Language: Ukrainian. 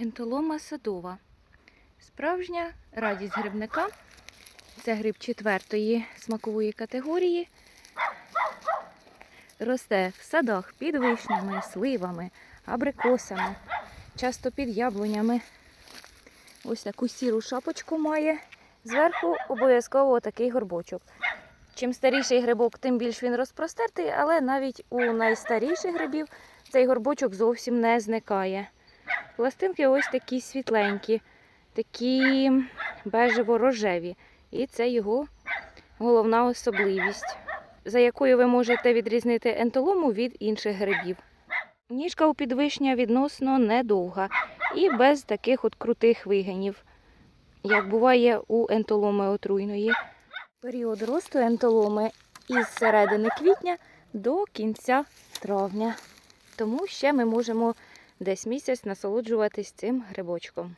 Ентолома садова. Справжня радість грибника. Це гриб четвертої смакової категорії. Росте в садах під вишнями, сливами, абрикосами, часто під яблунями. Ось таку сіру шапочку має. Зверху обов'язково такий горбочок. Чим старіший грибок, тим більш він розпростертий, але навіть у найстаріших грибів цей горбочок зовсім не зникає. Пластинки ось такі світленькі, такі бежево-рожеві. І це його головна особливість, за якою ви можете відрізнити ентолому від інших грибів. Ніжка у підвишня відносно недовга і без таких от крутих вигинів, як буває у ентоломи отруйної. Період росту ентоломи із середини квітня до кінця травня. Тому ще ми можемо десь місяць насолоджуватись цим грибочком.